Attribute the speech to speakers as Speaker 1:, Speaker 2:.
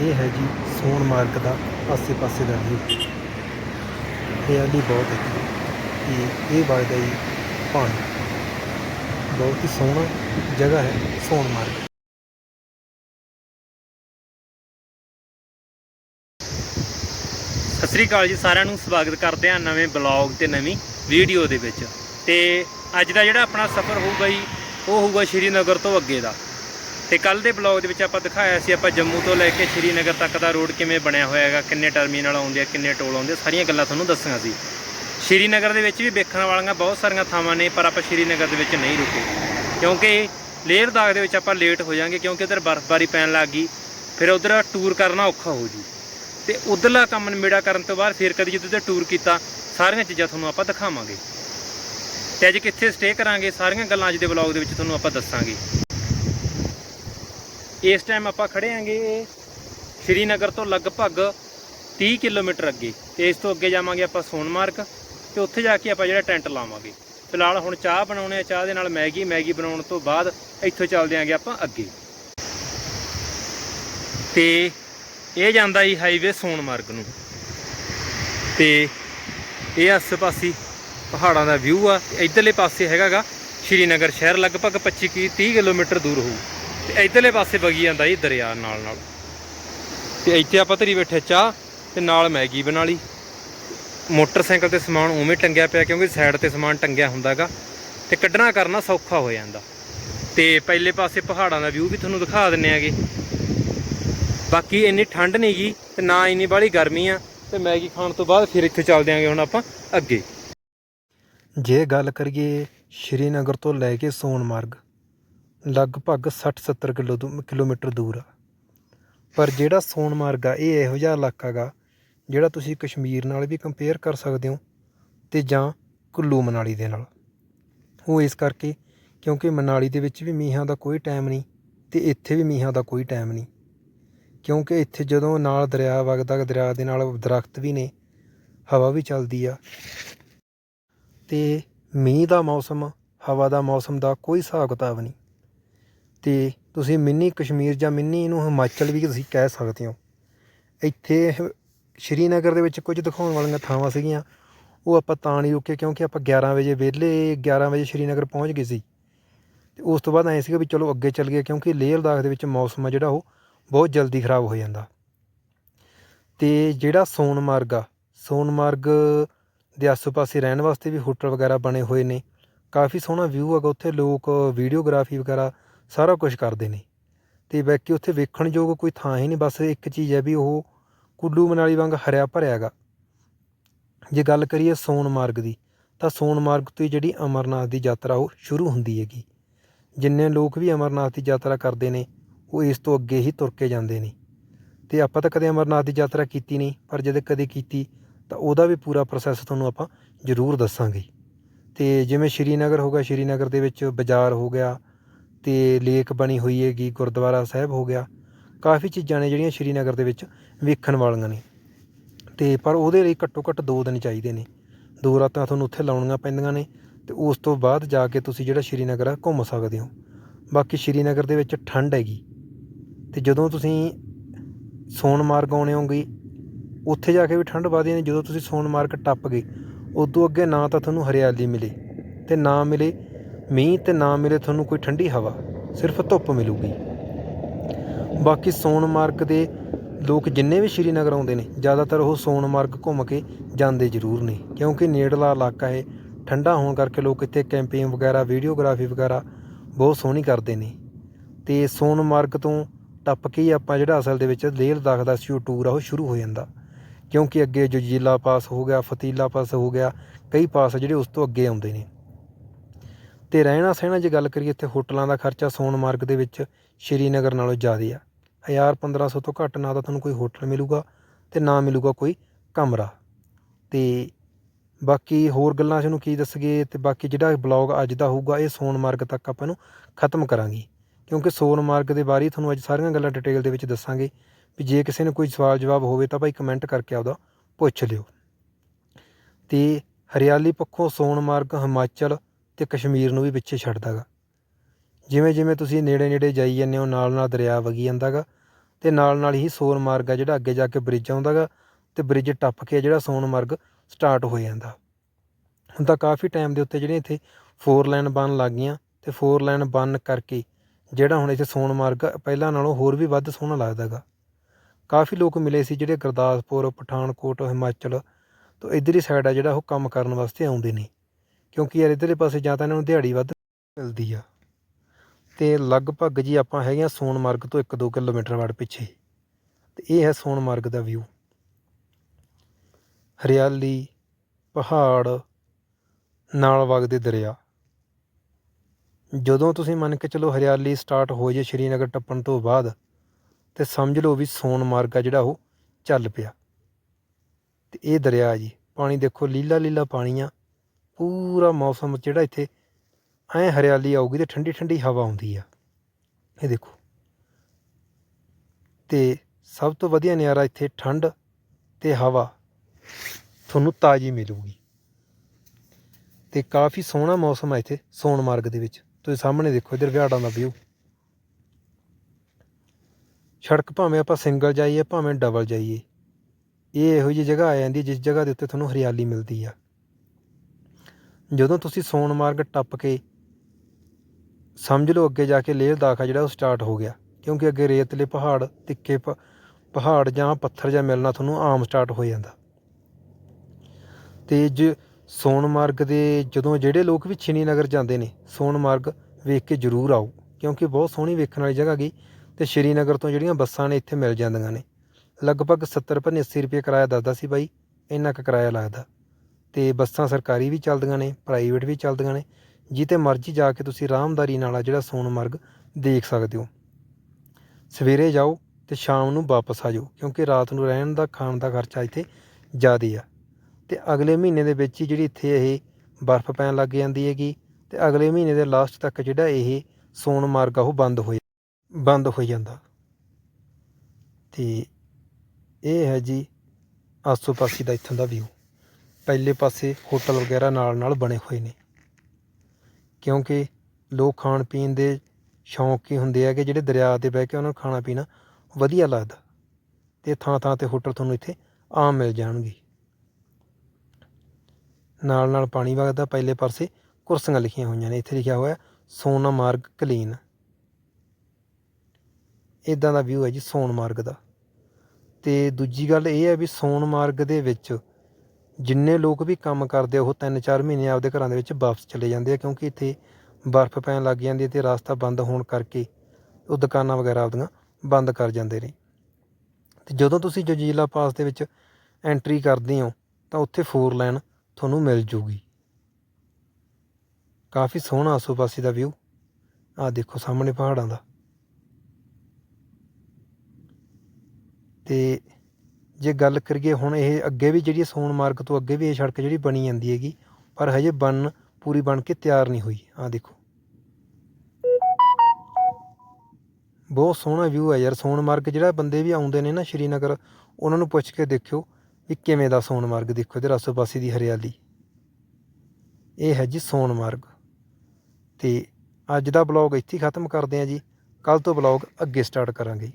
Speaker 1: ਇਹ ਹੈ ਜੀ ਸੋਨਮਾਰਗ ਦਾ ਆਸੇ ਪਾਸੇ ਦਾ ਵਿਊ। ਹਰਿਆਲੀ ਬਹੁਤ ਹੈ ਜੀ ਇਹ ਵਗਦਾ ਜੀ ਪਾਣੀ। ਬਹੁਤ ਹੀ ਸੋਹਣਾ ਜਗ੍ਹਾ ਹੈ ਸੋਨਮਾਰਗ
Speaker 2: ਸਤਿ ਸ੍ਰੀ ਅਕਾਲ ਜੀ, ਸਾਰਿਆਂ ਨੂੰ ਸਵਾਗਤ ਕਰਦੇ ਹਾਂ ਨਵੇਂ ਬਲੌਗ ਤੇ ਨਵੀਂ ਵੀਡੀਓ ਦੇ ਵਿੱਚ। ਤੇ ਅੱਜ ਦਾ ਜਿਹੜਾ ਆਪਣਾ ਸਫ਼ਰ ਹੋਊਗਾ ਜੀ, ਉਹ ਹੋਊਗਾ ਸ਼੍ਰੀਨਗਰ ਤੋਂ ਅੱਗੇ ਦਾ। ਤੇ ਕੱਲ ਦੇ ਬਲੌਗ ਦੇ ਵਿੱਚ ਆਪਾਂ ਦਿਖਾਇਆ ਸੀ, ਆਪਾਂ ਜੰਮੂ ਤੋਂ ਲੈ ਕੇ ਸ਼੍ਰੀਨਗਰ ਤੱਕ ਦਾ ਰੋਡ ਕਿਵੇਂ ਬਣਿਆ ਹੋਇਆ ਹੈਗਾ, ਕਿੰਨੇ ਟਰਮੀਨਲ ਆਉਂਦੇ ਆ, ਕਿੰਨੇ ਟੋਲ ਆਉਂਦੇ ਆ, ਸਾਰੀਆਂ ਗੱਲਾਂ ਤੁਹਾਨੂੰ ਦੱਸੀਆਂ ਸੀ। ਸ਼੍ਰੀਨਗਰ ਦੇ ਵਿੱਚ ਵੀ ਵੇਖਣ ਵਾਲੀਆਂ ਬਹੁਤ ਸਾਰੀਆਂ ਥਾਵਾਂ ਨੇ, ਪਰ ਆਪਾਂ ਸ਼੍ਰੀਨਗਰ ਦੇ ਵਿੱਚ ਨਹੀਂ ਰੁਕੇ। ਕਿਉਂਕਿ ਲੇਹ ਲਦਾਖ ਦੇ ਵਿੱਚ ਆਪਾਂ ਲੇਟ ਹੋ ਜਾਾਂਗੇ, ਕਿਉਂਕਿ ਉਧਰ ਬਰਫ਼ਬਾਰੀ ਪੈਣ ਲੱਗ ਗਈ, ਫਿਰ ਉਧਰ ਟੂਰ ਕਰਨਾ ਔਖਾ ਹੋ ਜੂ। ਤੇ ਉਧਰਲਾ ਕੰਮ ਨਿਬੇੜਾ ਕਰਨ ਤੋਂ ਬਾਅਦ ਫਿਰ ਕਦੀ ਜਦੋਂ ਤੇ ਟੂਰ ਕੀਤਾ, ਸਾਰੀਆਂ ਚੀਜ਼ਾਂ ਤੁਹਾਨੂੰ ਆਪਾਂ ਦਿਖਾਵਾਂਗੇ। ਤੇ ਅੱਜ ਕਿੱਥੇ ਸਟੇ ਕਰਾਂਗੇ, ਸਾਰੀਆਂ ਗੱਲਾਂ ਅੱਜ ਦੇ ਵਲੌਗ ਦੇ ਵਿੱਚ ਤੁਹਾਨੂੰ ਆਪਾਂ ਦੱਸਾਂਗੇ। ਇਸ ਟਾਈਮ ਆਪਾਂ ਖੜੇ ਆਂਗੇ ਸ਼੍ਰੀਨਗਰ ਤੋਂ ਲਗਭਗ 30 ਕਿਲੋਮੀਟਰ ਅੱਗੇ। ਤੇ ਇਸ ਤੋਂ ਅੱਗੇ ਜਾਵਾਂਗੇ ਆਪਾਂ ਸੋਨਮਾਰਗ ਤੇ ਉੱਥੇ ਜਾ ਕੇ ਆਪਾਂ ਜਿਹੜਾ ਟੈਂਟ ਲਾਵਾਂਗੇ। ਫਿਲਹਾਲ ਹੁਣ ਚਾਹ ਬਣਾਉਣੇ ਆ, ਚਾਹ ਦੇ ਨਾਲ ਮੈਗੀ ਮੈਗੀ ਬਣਾਉਣ ਤੋਂ ਬਾਅਦ ਇੱਥੋਂ ਚੱਲਦੇ ਆਂਗੇ ਆਪਾਂ ਅੱਗੇ। ਤੇ ਇਹ ਜਾਂਦਾ ਜੀ ਹਾਈਵੇ ਸੋਨਮਾਰਗ ਨੂੰ। ਤੇ ਇਹ ਆਸ ਪਾਸੇ ਪਹਾੜਾਂ ਦਾ ਵਿਊ ਆ। ਤੇ ਇਧਰਲੇ ਪਾਸੇ ਹੈਗਾਗਾ ਸ਼੍ਰੀਨਗਰ ਸ਼ਹਿਰ, ਲਗਭਗ 25 ਕੀ 30 ਕਿਲੋਮੀਟਰ ਦੂਰ ਹੋਊ। ਤੇ ਇਧਰਲੇ ਪਾਸੇ ਵਗੀ ਜਾਂਦਾ ਜੀ ਦਰਿਆ ਨਾਲ ਨਾਲ। ਤੇ ਇੱਥੇ ਆਪਾਂ ਧਰੀ ਬੈਠੇ ਚਾਹ ਤੇ ਨਾਲ ਮੈਗੀ ਬਣਾ ਲਈ। ਮੋਟਰਸਾਈਕਲ ਤੇ ਸਮਾਨ ਉਵੇਂ ਟੰਗਿਆ ਪਿਆ ਕਿਉਂਕਿ ਸਾਈਡ ਤੇ ਸਮਾਨ ਟੰਗਿਆ ਹੁੰਦਾਗਾ। ਤੇ ਕੱਢਣਾ ਕਰਨਾ ਸੌਖਾ ਹੋ ਜਾਂਦਾ। ਤੇ ਪਹਿਲੇ ਪਾਸੇ ਪਹਾੜਾਂ ਦਾ ਵਿਊ ਵੀ ਤੁਹਾਨੂੰ ਦਿਖਾ ਦਿੰਨੇ ਆਗੇ। ਬਾਕੀ ਇੰਨੀ ਠੰਡ ਨਹੀਂ ਗਈ ਤੇ ਨਾ ਇੰਨੀ ਬਾਹਲੀ ਗਰਮੀ ਆ ਤੇ ਮੈਗੀ ਖਾਣ ਤੋਂ ਬਾਅਦ ਫਿਰ ਇੱਥੇ ਚੱਲਦੇ ਆਂਗੇ ਹੁਣ ਆਪਾਂ ਅੱਗੇ।
Speaker 1: ਜੇ ਗੱਲ ਕਰੀਏ ਸ਼੍ਰੀਨਗਰ ਤੋਂ ਲੈ ਕੇ ਸੋਨਮਾਰਗ ਲਗਭਗ ਸੱਠ ਸੱਤਰ ਕਿਲੋ ਦੂ- ਕਿਲੋਮੀਟਰ ਦੂਰ ਆ। ਪਰ ਜਿਹੜਾ ਸੋਨਮਾਰਗ ਆ, ਇਹ ਇਹੋ ਜਿਹਾ ਇਲਾਕਾ ਗਾ ਜਿਹੜਾ ਤੁਸੀਂ ਕਸ਼ਮੀਰ ਨਾਲ ਵੀ ਕੰਪੇਅਰ ਕਰ ਸਕਦੇ ਹੋ ਤੇ ਜਾਂ ਕੁੱਲੂ ਮਨਾਲੀ ਦੇ ਨਾਲ। ਉਹ ਇਸ ਕਰਕੇ ਕਿਉਂਕਿ ਮਨਾਲੀ ਦੇ ਵਿੱਚ ਵੀ ਮੀਂਹਾਂ ਦਾ ਕੋਈ ਟਾਈਮ ਨਹੀਂ ਤੇ ਇੱਥੇ ਵੀ ਮੀਂਹਾਂ ਦਾ ਕੋਈ ਟਾਈਮ ਨਹੀਂ। ਕਿਉਂਕਿ ਇੱਥੇ ਜਦੋਂ ਨਾਲ ਦਰਿਆ ਵਗਦਾ, ਦਰਿਆ ਦੇ ਨਾਲ ਦਰਖਤ ਵੀ ਨੇ, ਹਵਾ ਵੀ ਚੱਲਦੀ ਆ। ਤੇ ਮੀਂਹ ਦਾ ਮੌਸਮ, ਹਵਾ ਦਾ ਮੌਸਮ ਦਾ ਕੋਈ ਹਿਸਾਬ ਕਿਤਾਬ ਨਹੀਂ। ਅਤੇ ਤੁਸੀਂ ਮਿੰਨੀ ਕਸ਼ਮੀਰ ਜਾਂ ਮਿੰਨੀ ਇਹਨੂੰ ਹਿਮਾਚਲ ਵੀ ਤੁਸੀਂ ਕਹਿ ਸਕਦੇ ਹੋ। ਇੱਥੇ ਸ਼੍ਰੀਨਗਰ ਦੇ ਵਿੱਚ ਕੁਝ ਦਿਖਾਉਣ ਵਾਲੀਆਂ ਥਾਵਾਂ ਸੀਗੀਆਂ। ਉਹ ਆਪਾਂ ਤਾਂ ਨਹੀਂ ਰੁਕੇ ਕਿਉਂਕਿ ਆਪਾਂ 11 ਵਜੇ ਵਿਹਲੇ 11 ਵਜੇ ਸ਼੍ਰੀਨਗਰ ਪਹੁੰਚ ਗਏ ਸੀ। ਅਤੇ ਉਸ ਤੋਂ ਬਾਅਦ ਐਂ ਸੀਗਾ ਵੀ ਚਲੋ ਅੱਗੇ ਚੱਲ ਗਏ ਕਿਉਂਕਿ ਲੇਹ ਲਦਾਖ ਦੇ ਵਿੱਚ ਮੌਸਮ ਆ ਜਿਹੜਾ ਉਹ ਬਹੁਤ ਜਲਦੀ ਖਰਾਬ ਹੋ ਜਾਂਦਾ। ਅਤੇ ਜਿਹੜਾ ਸੋਨਮਾਰਗ ਆ, ਸੋਨਮਾਰਗ ਦੇ ਆਸ-ਪਾਸੇ ਰਹਿਣ ਵਾਸਤੇ ਵੀ ਹੋਟਲ ਵਗੈਰਾ ਬਣੇ ਹੋਏ ਨੇ। ਕਾਫੀ ਸੋਹਣਾ ਵਿਊ ਹੈਗਾ ਉੱਥੇ, ਲੋਕ ਵੀਡੀਓਗ੍ਰਾਫੀ ਵਗੈਰਾ ਸਾਰਾ ਕੁਛ ਕਰਦੇ ਨੇ। ਅਤੇ ਬਾਕੀ ਉੱਥੇ ਵੇਖਣ ਯੋਗ ਕੋਈ ਥਾਂ ਹੀ ਨਹੀਂ, ਬਸ ਇੱਕ ਚੀਜ਼ ਹੈ ਵੀ ਉਹ ਕੁੱਲੂ ਮਨਾਲੀ ਵਾਂਗ ਹਰਿਆ ਭਰਿਆ ਹੈਗਾ ਜੇ ਗੱਲ ਕਰੀਏ ਸੋਨਮਾਰਗ ਦੀ, ਤਾਂ ਸੋਨਮਾਰਗ ਤੋਂ ਹੀ ਜਿਹੜੀ ਅਮਰਨਾਥ ਦੀ ਯਾਤਰਾ ਉਹ ਸ਼ੁਰੂ ਹੁੰਦੀ ਹੈਗੀ। ਜਿੰਨੇ ਲੋਕ ਵੀ ਅਮਰਨਾਥ ਦੀ ਯਾਤਰਾ ਕਰਦੇ ਨੇ, ਉਹ ਇਸ ਤੋਂ ਅੱਗੇ ਹੀ ਤੁਰ ਕੇ ਜਾਂਦੇ ਨੇ। ਤੇ ਆਪਾਂ ਤਾਂ ਕਦੇ ਅਮਰਨਾਥ ਦੀ ਯਾਤਰਾ ਕੀਤੀ ਨਹੀਂ, ਪਰ ਜਦੋਂ ਕਦੇ ਕੀਤੀ, ਤਾਂ ਉਹਦਾ ਵੀ ਪੂਰਾ ਪ੍ਰੋਸੈਸ ਤੁਹਾਨੂੰ ਆਪਾਂ ਜ਼ਰੂਰ ਦੱਸਾਂਗੇ। ਤੇ ਜਿਵੇਂ ਸ਼੍ਰੀਨਗਰ ਹੋ ਗਿਆ, ਸ਼੍ਰੀਨਗਰ ਦੇ ਵਿੱਚ ਬਾਜ਼ਾਰ ਹੋ ਗਿਆ ਅਤੇ ਲੇਕ ਬਣੀ ਹੋਈ ਹੈਗੀ, ਗੁਰਦੁਆਰਾ ਸਾਹਿਬ ਹੋ ਗਿਆ। ਕਾਫੀ ਚੀਜ਼ਾਂ ਨੇ ਜਿਹੜੀਆਂ ਸ਼੍ਰੀਨਗਰ ਦੇ ਵਿੱਚ ਵੇਖਣ ਵਾਲੀਆਂ ਨੇ। ਅਤੇ ਪਰ ਉਹਦੇ ਲਈ ਘੱਟੋ ਘੱਟ ਦੋ ਦਿਨ ਚਾਹੀਦੇ ਨੇ। ਦੋ ਰਾਤਾਂ ਤੁਹਾਨੂੰ ਉੱਥੇ ਲਾਉਣੀਆਂ ਪੈਂਦੀਆਂ ਨੇ ਅਤੇ ਉਸ ਤੋਂ ਬਾਅਦ ਜਾ ਕੇ ਤੁਸੀਂ ਜਿਹੜਾ ਸ਼੍ਰੀਨਗਰ ਆ ਘੁੰਮ ਸਕਦੇ ਹੋ। ਬਾਕੀ ਸ਼੍ਰੀਨਗਰ ਦੇ ਵਿੱਚ ਠੰਡ ਹੈਗੀ। ਤੇ ਜਦੋਂ ਤੁਸੀਂ ਸੋਨਮਾਰਗ ਆਉਣੇ ਹੋਗੇ ਉੱਥੇ ਜਾ ਕੇ ਵੀ ਠੰਡ ਵੱਧਦੀ ਹੈ। ਜਦੋਂ ਤੁਸੀਂ ਸੋਨਮਾਰਗ ਟੱਪ ਗਏ, ਉਦੋਂ ਅੱਗੇ ਨਾ ਤਾਂ ਤੁਹਾਨੂੰ ਹਰਿਆਲੀ ਮਿਲੇ ਤੇ ਨਾ ਮਿਲੇ ਮੀਂਹ ਤੇ ਨਾ ਮਿਲੇ ਤੁਹਾਨੂੰ ਕੋਈ ਠੰਡੀ ਹਵਾ, ਸਿਰਫ ਧੁੱਪ ਮਿਲੂਗੀ। ਬਾਕੀ ਸੋਨਮਾਰਗ ਦੇ ਲੋਕ ਜਿੰਨੇ ਵੀ ਸ਼੍ਰੀਨਗਰ ਆਉਂਦੇ ਨੇ, ਜ਼ਿਆਦਾਤਰ ਉਹ ਸੋਨਮਾਰਗ ਘੁੰਮ ਕੇ ਜਾਂਦੇ ਜ਼ਰੂਰ ਨੇ, ਕਿਉਂਕਿ ਨੇੜਲਾ ਇਲਾਕਾ ਹੈ, ਠੰਡਾ ਹੋਣ ਕਰਕੇ ਲੋਕ ਇੱਥੇ ਕੈਂਪਿੰਗ ਵਗੈਰਾ, ਵੀਡੀਓਗ੍ਰਾਫੀ ਵਗੈਰਾ ਬਹੁਤ ਸੋਹਣੀ ਕਰਦੇ ਨੇ। ਤੇ ਸੋਨਮਾਰਗ ਤੋਂ ਟੱਪ ਕੇ ਹੀ ਆਪਾਂ ਜਿਹੜਾ ਅਸਲ ਦੇ ਵਿੱਚ ਲੇਹ ਲਦਾਖ ਦਾ ਸੀ ਉਹ ਟੂਰ ਆ, ਉਹ ਸ਼ੁਰੂ ਹੋ ਜਾਂਦਾ। ਕਿਉਂਕਿ ਅੱਗੇ ਜੁਜੀਲਾ ਪਾਸ ਹੋ ਗਿਆ, ਫਤੀਲਾ ਪਾਸ ਹੋ ਗਿਆ, ਕਈ ਪਾਸ ਜਿਹੜੇ ਉਸ ਤੋਂ ਅੱਗੇ ਆਉਂਦੇ ਨੇ। ਅਤੇ ਰਹਿਣਾ ਸਹਿਣਾ ਜੇ ਗੱਲ ਕਰੀਏ ਇੱਥੇ ਹੋਟਲਾਂ ਦਾ ਖਰਚਾ ਸੋਨਮਾਰਗ ਦੇ ਵਿੱਚ ਸ਼੍ਰੀਨਗਰ ਨਾਲੋਂ ਜ਼ਿਆਦਾ ਆ। 1000 1500 ਤੋਂ ਘੱਟ ਨਾ ਤਾਂ ਤੁਹਾਨੂੰ ਕੋਈ ਹੋਟਲ ਮਿਲੂਗਾ ਅਤੇ ਨਾ ਮਿਲੂਗਾ ਕੋਈ ਕਮਰਾ। ਅਤੇ ਬਾਕੀ ਹੋਰ ਗੱਲਾਂ ਤੁਹਾਨੂੰ ਕੀ ਦੱਸਗੇ ਅਤੇ ਬਾਕੀ ਜਿਹੜਾ ਬਲੌਗ ਅੱਜ ਦਾ ਹੋਊਗਾ ਇਹ ਸੋਨਮਾਰਗ ਤੱਕ ਆਪਾਂ ਨੂੰ ਖਤਮ ਕਰਾਂਗੇ। ਕਿਉਂਕਿ ਸੋਨਮਾਰਗ ਦੇ ਬਾਰੇ ਤੁਹਾਨੂੰ ਅੱਜ ਸਾਰੀਆਂ ਗੱਲਾਂ ਡਿਟੇਲ ਦੇ ਵਿੱਚ ਦੱਸਾਂਗੇ। ਵੀ ਜੇ ਕਿਸੇ ਨੂੰ ਕੋਈ ਸਵਾਲ ਜਵਾਬ ਹੋਵੇ ਤਾਂ ਭਾਈ ਕਮੈਂਟ ਕਰਕੇ ਆਪਦਾ ਪੁੱਛ ਲਿਓ। ਤੇ ਹਰਿਆਲੀ ਪੱਖੋਂ ਸੋਨਮਾਰਗ ਹਿਮਾਚਲ ਅਤੇ ਕਸ਼ਮੀਰ ਨੂੰ ਵੀ ਪਿੱਛੇ ਛੱਡਦਾ ਗਾ ਜਿਵੇਂ ਜਿਵੇਂ ਤੁਸੀਂ ਨੇੜੇ ਨੇੜੇ ਜਾਈ ਜਾਂਦੇ ਹੋ ਨਾਲ ਨਾਲ ਦਰਿਆ ਵਗੀ ਜਾਂਦਾ ਗਾ ਅਤੇ ਨਾਲ ਨਾਲ ਹੀ ਸੋਨਮਾਰਗ ਆ ਜਿਹੜਾ ਅੱਗੇ ਜਾ ਕੇ ਬ੍ਰਿਜ ਆਉਂਦਾ ਗਾ ਅਤੇ ਬ੍ਰਿਜ ਟੱਪ ਕੇ ਜਿਹੜਾ ਸੋਨਮਾਰਗ ਸਟਾਰਟ ਹੋ ਜਾਂਦਾ। ਹੁਣ ਤਾਂ ਕਾਫੀ ਟਾਈਮ ਦੇ ਉੱਤੇ ਜਿਹੜੀਆਂ ਇੱਥੇ ਫੋਰ ਲਾਈਨ ਬਣ ਲੱਗ ਗਈਆਂ ਤੇ ਫੋਰ ਲਾਈਨ ਬਣ ਕਰਕੇ ਜਿਹੜਾ ਹੁਣ ਇੱਥੇ ਸੋਨਮਾਰਗ ਆ, ਪਹਿਲਾਂ ਨਾਲੋਂ ਹੋਰ ਵੀ ਵੱਧ ਸੋਹਣਾ ਲੱਗਦਾ ਗਾ ਕਾਫੀ ਲੋਕ ਮਿਲੇ ਸੀ ਜਿਹੜੇ ਗੁਰਦਾਸਪੁਰ ਪਠਾਨਕੋਟ ਹਿਮਾਚਲ ਤੋਂ ਇੱਧਰਲੀ ਸਾਈਡ ਆ ਜਿਹੜਾ ਉਹ ਕੰਮ ਕਰਨ ਵਾਸਤੇ ਆਉਂਦੇ ਨੇ। ਕਿਉਂਕਿ ਯਾਰ ਇੱਧਰਲੇ ਪਾਸੇ ਜਾਂ ਤਾਂ ਇਹਨਾਂ ਨੂੰ ਦਿਹਾੜੀ ਵੱਧ ਮਿਲਦੀ ਆ। ਤੇ ਲਗਭਗ ਜੀ ਆਪਾਂ ਹੈਗੇ ਆ ਸੋਨਮਾਰਗ ਤੋਂ 1-2 ਕਿਲੋਮੀਟਰ ਵੜ ਪਿੱਛੇ। ਤੇ ਇਹ ਹੈ ਸੋਨਮਾਰਗ ਦਾ ਵਿਊ ਹਰਿਆਲੀ, ਪਹਾੜ, ਨਾਲ ਵਗਦੇ ਦਰਿਆ। ਜਦੋਂ ਤੁਸੀਂ ਮੰਨ ਕੇ ਚਲੋ ਹਰਿਆਲੀ ਸਟਾਰਟ ਹੋ ਜੇ ਸ਼੍ਰੀਨਗਰ ਟੱਪਣ ਤੋਂ ਬਾਅਦ, ਤੇ ਸਮਝ ਲਓ ਵੀ ਸੋਨਮਾਰਗ ਆ ਜਿਹੜਾ ਉਹ ਚੱਲ ਪਿਆ। ਤੇ ਇਹ ਦਰਿਆ ਜੀ, ਪਾਣੀ ਦੇਖੋ ਲੀਲਾ ਲੀਲਾ ਪਾਣੀ ਆ ਪੂਰਾ ਮੌਸਮ ਜਿਹੜਾ ਇੱਥੇ ਐ ਹਰਿਆਲੀ ਆਊਗੀ ਤੇ ਠੰਡੀ ਠੰਡੀ ਹਵਾ ਆਉਂਦੀ ਆ। ਇਹ ਦੇਖੋ। ਤੇ ਸਭ ਤੋਂ ਵਧੀਆ ਨਜ਼ਾਰਾ ਇੱਥੇ ਠੰਡ ਤੇ ਹਵਾ। ਤੁਹਾਨੂੰ ਤਾਜ਼ੀ ਮਿਲੂਗੀ। ਤੇ ਕਾਫੀ ਸੋਹਣਾ ਮੌਸਮ ਹੈ ਇੱਥੇ ਸੋਨਮਾਰਗ ਦੇ ਵਿੱਚ। ਤੁਸੀਂ ਸਾਹਮਣੇ ਦੇਖੋ, ਇਧਰ ਵਿਹਾੜਾਂ ਦਾ ਵਿਊ ਸੜਕ ਭਾਵੇਂ ਆਪਾਂ ਸਿੰਗਲ ਜਾਈਏ, ਭਾਵੇਂ ਡਬਲ ਜਾਈਏ, ਇਹ ਇਹੋ ਜਿਹੀ ਜਗ੍ਹਾ ਆ ਜਾਂਦੀ ਹੈ, ਜਿਸ ਜਗ੍ਹਾ ਦੇ ਉੱਤੇ ਤੁਹਾਨੂੰ ਹਰਿਆਲੀ ਮਿਲਦੀ ਆ। ਜਦੋਂ ਤੁਸੀਂ ਸੋਨਮਾਰਗ ਟੱਪ ਕੇ ਸਮਝ ਲਓ ਅੱਗੇ ਜਾ ਕੇ ਲੇਹ ਲਦਾਖ ਆ ਜਿਹੜਾ ਉਹ ਸਟਾਰਟ ਹੋ ਗਿਆ, ਕਿਉਂਕਿ ਅੱਗੇ ਰੇਤਲੇ ਪਹਾੜ, ਤਿੱਖੇ ਪ- ਪਹਾੜ ਜਾਂ ਪੱਥਰ ਜਾਂ ਮਿਲਣਾ ਤੁਹਾਨੂੰ ਆਮ ਸਟਾਰਟ ਹੋ ਜਾਂਦਾ। ਤੇ ਜ ਸੋਨਮਾਰਗ ਦੇ ਜਦੋਂ ਜਿਹੜੇ ਲੋਕ ਵੀ ਸ਼੍ਰੀਨਗਰ ਜਾਂਦੇ ਨੇ ਸੋਨਮਾਰਗ ਵੇਖ ਕੇ ਜ਼ਰੂਰ ਆਓ, ਕਿਉਂਕਿ ਬਹੁਤ ਸੋਹਣੀ ਵੇਖਣ ਵਾਲੀ ਜਗ੍ਹਾ ਗਈ ਤੇ ਸ਼੍ਰੀਨਗਰ ਤੋਂ ਜਿਹੜੀਆਂ ਬੱਸਾਂ ਨੇ ਇੱਥੇ ਮਿਲ ਜਾਂਦੀਆਂ ਨੇ। ਲਗਭਗ 70 ਪੰਨੇ 80 ਰੁਪਏ ਕਿਰਾਇਆ ਦੱਸਦਾ ਸੀ ਬਾਈ, ਇੰਨਾ ਕੁ ਕਿਰਾਇਆ ਲੱਗਦਾ। ਅਤੇ ਬੱਸਾਂ ਸਰਕਾਰੀ ਵੀ ਚੱਲਦੀਆਂ ਨੇ ਪ੍ਰਾਈਵੇਟ ਵੀ ਚੱਲਦੀਆਂ ਨੇ। ਜਿੱਤੇ ਮਰਜ਼ੀ ਜਾ ਕੇ ਤੁਸੀਂ ਆਰਾਮਦਾਰੀ ਨਾਲ ਆ ਜਿਹੜਾ ਸੋਨਮਾਰਗ ਦੇਖ ਸਕਦੇ ਹੋ। ਸਵੇਰੇ ਜਾਓ ਅਤੇ ਸ਼ਾਮ ਨੂੰ ਵਾਪਸ ਆ ਜਾਓ, ਕਿਉਂਕਿ ਰਾਤ ਨੂੰ ਰਹਿਣ ਦਾ, ਖਾਣ ਦਾ ਖਰਚਾ ਇੱਥੇ ਜ਼ਿਆਦਾ ਆ। ਅਤੇ ਅਗਲੇ ਮਹੀਨੇ ਦੇ ਵਿੱਚ ਹੀ ਜਿਹੜੀ ਇੱਥੇ ਇਹ ਬਰਫ਼ ਪੈਣ ਲੱਗ ਜਾਂਦੀ ਹੈਗੀ ਅਤੇ ਅਗਲੇ ਮਹੀਨੇ ਦੇ ਲਾਸਟ ਤੱਕ ਜਿਹੜਾ ਇਹ ਸੋਨਮਾਰਗ ਆ ਉਹ ਬੰਦ ਹੋ ਬੰਦ ਹੋ ਜਾਂਦਾ। ਤੇ ਇਹ ਹੈ ਜੀ ਆਸੋ ਪਾਸੇ ਦਾ ਇੱਥੋਂ ਦਾ ਵਿਊ ਪਹਿਲੇ ਪਾਸੇ ਹੋਟਲ ਵਗੈਰਾ ਨਾਲ ਨਾਲ ਬਣੇ ਹੋਏ ਨੇ। ਕਿਉਂਕਿ ਲੋਕ ਖਾਣ ਪੀਣ ਦੇ ਸ਼ੌਂਕੀ ਹੁੰਦੇ ਆ ਕਿ ਜਿਹੜੇ ਦਰਿਆ ਤੇ ਬਹਿ ਕੇ ਉਹਨਾਂ ਨੂੰ ਖਾਣਾ ਪੀਣਾ ਵਧੀਆ ਲੱਗਦਾ। ਤੇ ਥਾਂ ਥਾਂ ਤੇ ਹੋਟਲ ਤੁਹਾਨੂੰ ਇੱਥੇ ਆਮ ਮਿਲ ਜਾਣਗੇ। ਨਾਲ ਨਾਲ ਪਾਣੀ ਵਗਦਾ, ਪਹਿਲੇ ਪਾਸੇ ਕੁਰਸੀਆਂ ਲਿਖੀਆਂ ਹੋਈਆਂ ਨੇ, ਇੱਥੇ ਲਿਖਿਆ ਹੋਇਆ ਸੋਨਾ ਮਾਰਗ ਕਲੀਨ। ਇਦਾਂ ਦਾ ਵਿਊ ਹੈ ਜੀ ਸੋਨ ਮਾਰਗ ਦਾ। ਤੇ ਦੂਜੀ ਗੱਲ ਇਹ ਹੈ ਵੀ ਸੋਨ ਮਾਰਗ ਦੇ ਵਿੱਚ ਜਿੰਨੇ ਲੋਕ ਵੀ ਕੰਮ ਕਰਦੇ ਆ, ਉਹ 3-4 ਮਹੀਨੇ ਆਪਦੇ ਘਰਾਂ ਦੇ ਵਿੱਚ ਵਾਪਸ ਚਲੇ ਜਾਂਦੇ ਆ, ਕਿਉਂਕਿ ਇੱਥੇ ਬਰਫ਼ ਪੈਣ ਲੱਗ ਜਾਂਦੀ ਹੈ ਤੇ ਰਸਤਾ ਬੰਦ ਹੋਣ ਕਰਕੇ ਉਹ ਦੁਕਾਨਾਂ ਵਗੈਰਾ ਆਪਦੀਆਂ ਬੰਦ ਕਰ ਜਾਂਦੇ ਨੇ। ਤੇ ਜਦੋਂ ਤੁਸੀਂ ਜਜੀਲਾ ਪਾਸ ਦੇ ਵਿੱਚ ਐਂਟਰੀ ਕਰਦੇ ਹੋ, ਤਾਂ ਉੱਥੇ ਫੋਰ ਲਾਈਨ ਤੁਹਾਨੂੰ ਮਿਲ ਜੂਗੀ। ਕਾਫੀ ਸੋਹਣਾ ਆਸੋ ਪਾਸੇ ਦਾ ਵਿਊ ਆਹ ਦੇਖੋ ਸਾਹਮਣੇ ਪਹਾੜਾਂ ਦਾ। ਤੇ ਜੇ ਗੱਲ ਕਰੀਏ ਹੁਣ ਇਹ ਅੱਗੇ ਵੀ ਜਿਹੜੀ ਸੋਨ ਮਾਰਗ ਤੋਂ ਅੱਗੇ ਵੀ ਇਹ ਸੜਕ ਜਿਹੜੀ ਬਣੀ ਜਾਂਦੀ ਹੈਗੀ, ਪਰ ਹਜੇ ਬਣ ਪੂਰੀ ਬਣ ਕੇ ਤਿਆਰ ਨਹੀਂ ਹੋਈ। ਆਹ ਦੇਖੋ। ਬਹੁਤ ਸੋਹਣਾ ਵਿਊ ਹੈ ਯਾਰ। ਸੋਨਮਾਰਗ ਜਿਹੜਾ ਬੰਦੇ ਵੀ ਆਉਂਦੇ ਨੇ ਨਾ ਸ਼੍ਰੀਨਗਰ, ਉਹਨਾਂ ਨੂੰ ਪੁੱਛ ਕੇ ਦੇਖਿਓ ਵੀ ਕਿਵੇਂ ਦਾ ਸੋਨਮਾਰਗ ਦੇਖੋ ਇਹਦੇ ਆਸੇ ਪਾਸੇ ਦੀ ਹਰਿਆਲੀ। ਇਹ ਹੈ ਜੀ ਸੋਨ ਮਾਰਗ। ਤੇ ਅੱਜ ਦਾ ਬਲੌਗ ਇੱਥੇ ਖਤਮ ਕਰਦੇ ਹਾਂ ਜੀ। ਕੱਲ ਤੋਂ ਬਲੌਗ ਅੱਗੇ ਸਟਾਰਟ ਕਰਾਂਗੇ।